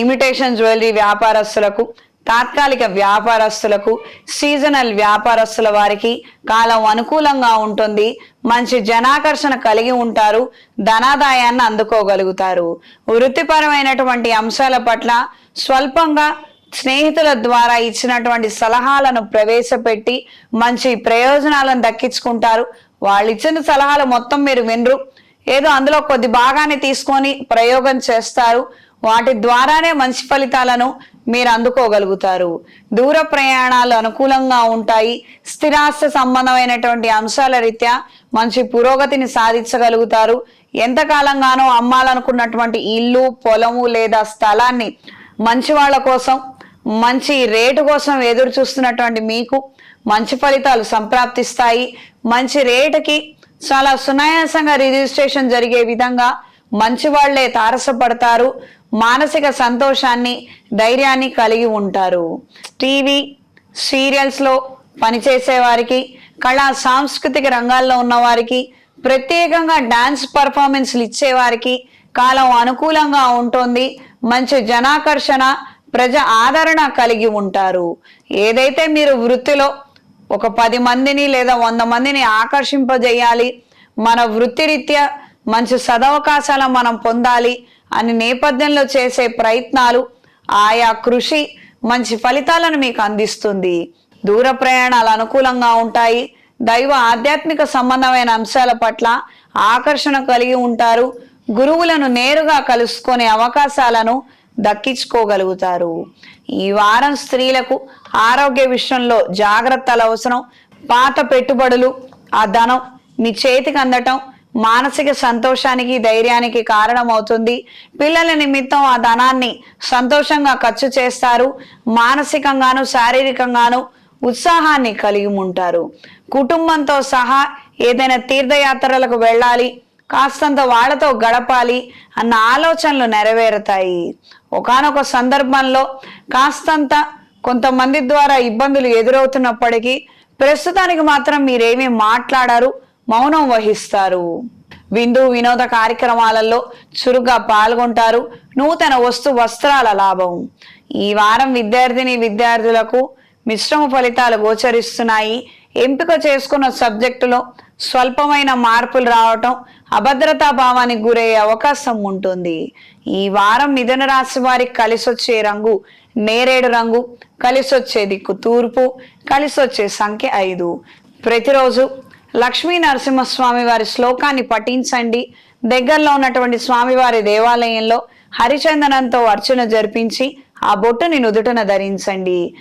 Imitation jewellery వ్యాపారస్తులకు తాత్కాలిక వ్యాపారస్తులకు సీజనల్ వ్యాపారస్తుల వారికి కాలం అనుకూలంగా ఉంటుంది. మంచి జనాకర్షణ కలిగి ఉంటారు. ధనాదాయాన్ని అందుకోగలుగుతారు. వృత్తిపరమైనటువంటి అంశాల పట్ల స్వల్పంగా స్నేహితుల ద్వారా ఇచ్చినటువంటి సలహాలను ప్రవేశపెట్టి మంచి ప్రయోజనాలను దక్కించుకుంటారు. వాళ్ళు ఇచ్చిన సలహాలు మొత్తం మీరు వినరు. ఏదో అందులో కొద్ది భాగాన్ని తీసుకొని ప్రయోగం చేస్తారు. వాటి ద్వారానే మంచి ఫలితాలను మీరు అందుకోగలుగుతారు. దూర ప్రయాణాలు అనుకూలంగా ఉంటాయి. స్థిరాస్తి సంబంధమైనటువంటి అంశాల రీత్యా మంచి పురోగతిని సాధించగలుగుతారు. ఎంతకాలంగానో అమ్మాలనుకున్నటువంటి ఇల్లు పొలము లేదా స్థలాన్ని మంచి వాళ్ళ కోసం మంచి రేటు కోసం ఎదురు చూస్తున్నటువంటి మీకు మంచి ఫలితాలు సంప్రాప్తిస్తాయి. మంచి రేటుకి చాలా సునాయాసంగా రిజిస్ట్రేషన్ జరిగే విధంగా మంచి వాళ్ళే తారసపడతారు. మానసిక సంతోషాన్ని ధైర్యాన్ని కలిగి ఉంటారు. టీవీ సీరియల్స్లో పనిచేసే వారికి కళా సాంస్కృతిక రంగాల్లో ఉన్నవారికి ప్రత్యేకంగా డాన్స్ పర్ఫార్మెన్స్లు ఇచ్చేవారికి కాలం అనుకూలంగా ఉంటుంది. మంచి జనాకర్షణ ప్రజ ఆదరణ కలిగి ఉంటారు. ఏదైతే మీరు వృత్తిలో ఒక పది మందిని లేదా వంద మందిని ఆకర్షింపజేయాలి మన వృత్తిరీత్యా మంచి సదవకాశాలు మనం పొందాలి అని నేపథ్యంలో చేసే ప్రయత్నాలు ఆయా కృషి మంచి ఫలితాలను మీకు అందిస్తుంది. దూర ప్రయాణాలు అనుకూలంగా ఉంటాయి. దైవ ఆధ్యాత్మిక సంబంధమైన అంశాల పట్ల ఆకర్షణ కలిగి ఉంటారు. గురువులను నేరుగా కలుసుకునే అవకాశాలను దక్కించుకోగలుగుతారు. ఈ వారం స్త్రీలకు ఆరోగ్య విషయంలో జాగ్రత్తలు అవసరం. పాత పెట్టుబడులు ఆ ధనం మీ చేతికి అందటం మానసిక సంతోషానికి ధైర్యానికి కారణమవుతుంది. పిల్లల నిమిత్తం ఆ ధనాన్ని సంతోషంగా ఖర్చు చేస్తారు. మానసికంగాను శారీరకంగాను ఉత్సాహాన్ని కలిగి ఉంటారు. కుటుంబంతో సహా ఏదైనా తీర్థయాత్రలకు వెళ్ళాలి కాస్తంత వాళ్ళతో గడపాలి అన్న ఆలోచనలు నెరవేరుతాయి. ఒకానొక సందర్భంలో కాస్తంత కొంతమంది ద్వారా ఇబ్బందులు ఎదురవుతున్నప్పటికీ ప్రస్తుతానికి మాత్రం మీరేమీ మాట్లాడారు. మౌనం వహిస్తారు. విందు వినోద కార్యక్రమాలలో చురుగ్గా పాల్గొంటారు. నూతన వస్తు వస్త్రాల లాభం. ఈ వారం విద్యార్థిని విద్యార్థులకు మిశ్రమ ఫలితాలు గోచరిస్తున్నాయి. ఎంపిక చేసుకున్న సబ్జెక్టులో స్వల్పమైన మార్పులు రావటం అభద్రతా భావానికి గురయ్యే అవకాశం ఉంటుంది. ఈ వారం మిథున రాశి వారికి కలిసొచ్చే రంగు నేరేడు రంగు కలిసొచ్చే దిక్కు తూర్పు కలిసొచ్చే సంఖ్య ఐదు. ప్రతిరోజు లక్ష్మీ నరసింహస్వామి వారి శ్లోకాన్ని పఠించండి. దగ్గరలో ఉన్నటువంటి స్వామివారి దేవాలయంలో హరిచందనంతో అర్చన జరిపించి ఆ బొట్టుని నుదుటన ధరించండి.